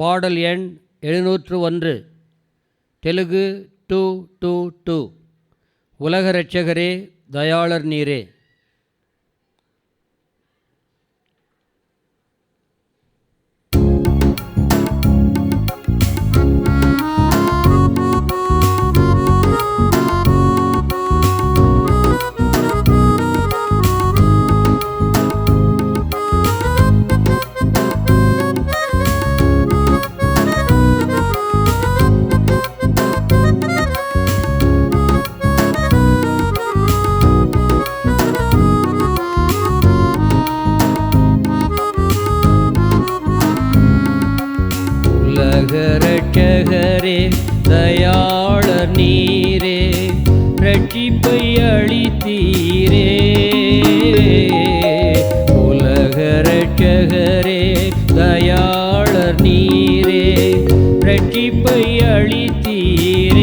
பாடல் எண் எழுநூற்று ஒன்று. Telugu two two two. உலக இரட்சகரே தயாளர் நீரே. இரட்சகரே தயாளர் நீரே ரட்சிப்பை அழித்தீரே உலக ரட்சகரே தயாளர் நீரே ரட்சிப்பை அழித்தீரே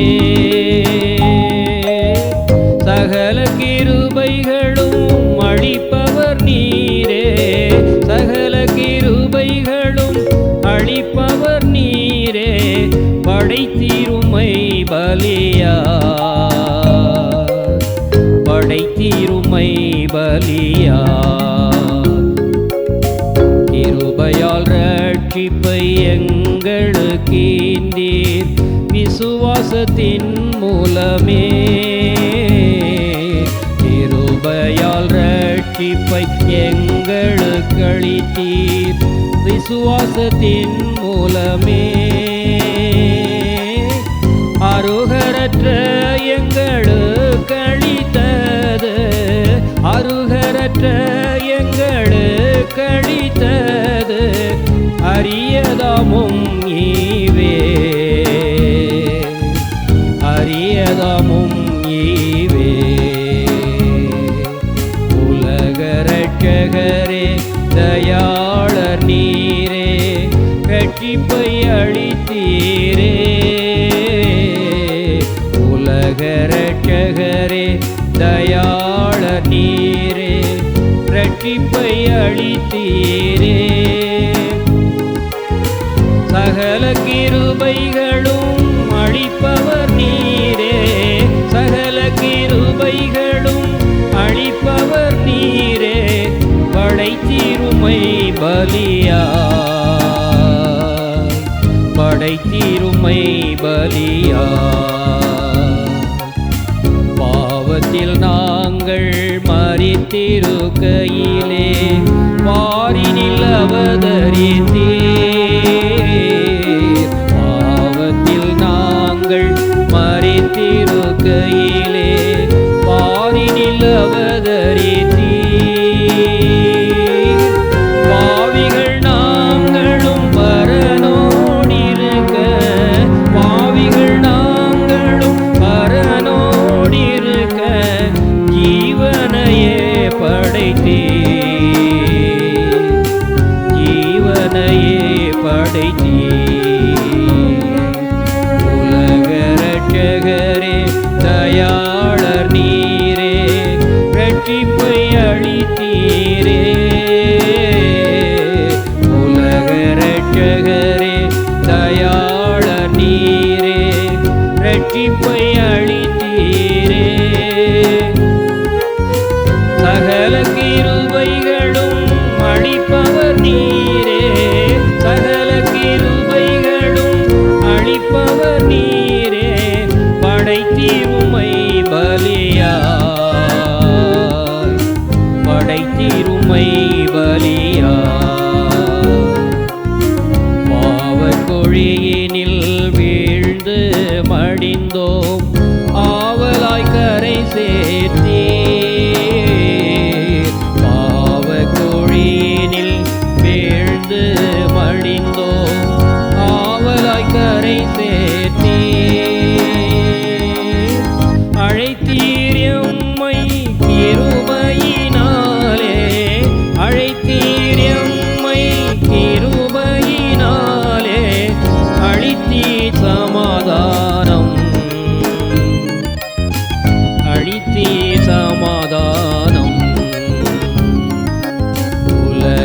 படைத்தீருமை பலியா? படைத்தீருமை பலியா? கிருபையால் ரட்சிப்பை எங்களுக்கீந்தீர் விசுவாசத்தின் மூலமே. கிருபையால் ரட்சிப்பை எங்களுக்களித்தீர் விசுவாசத்தின் மூலமே. அருகரற்ற எங்களுக்கு அளித்தது அருகரற்ற எங்களுக்கு அளித்தது அரியதமும் ஈவே அரியதமும் ஈவே உலகரட்சகரே தயாளர் நீரே. ரட்சிப்பை ரட்சிப்பை அளித்தீரே சகல கிருபைகளும் அளிப்பவர் நீரே. சகல கிருபைகளும் அளிப்பவர் நீரே. படைத்திருமை பலியா படைத்திருமை பலியா பாவத்தில் நாங்கள் மறித்திருக்கையிலே வாரினில் அவதரித்தீர் பாவத்தில் நாங்கள் மறித்திரு கையிலே வாரினில் அவதரித்தீர் ரட்சிப்பை அழித்தீரே சகல கிருபைகளும் அழிப்பவர் நீரே. சகல கிருபைகளும் அழிப்பவர் நீரே. படைத்தீருமை பலியா படைத்தீருமை பலியா பாவ கொழியினில்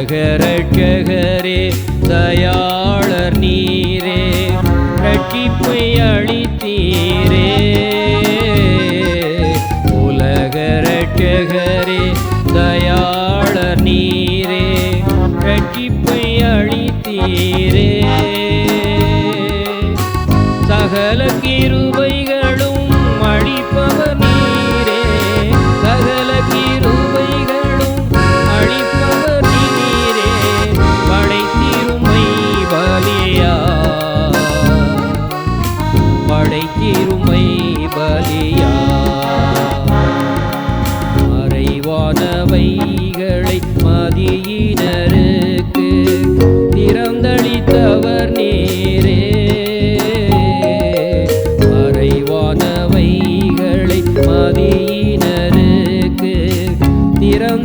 உலகரட்சகரே தயாளர் நீரே ரட்சிப்பை அளித்தீரே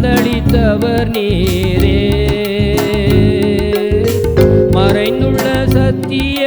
திறந்தளித்தவர் நீரே. மறைந்துள்ள சத்திய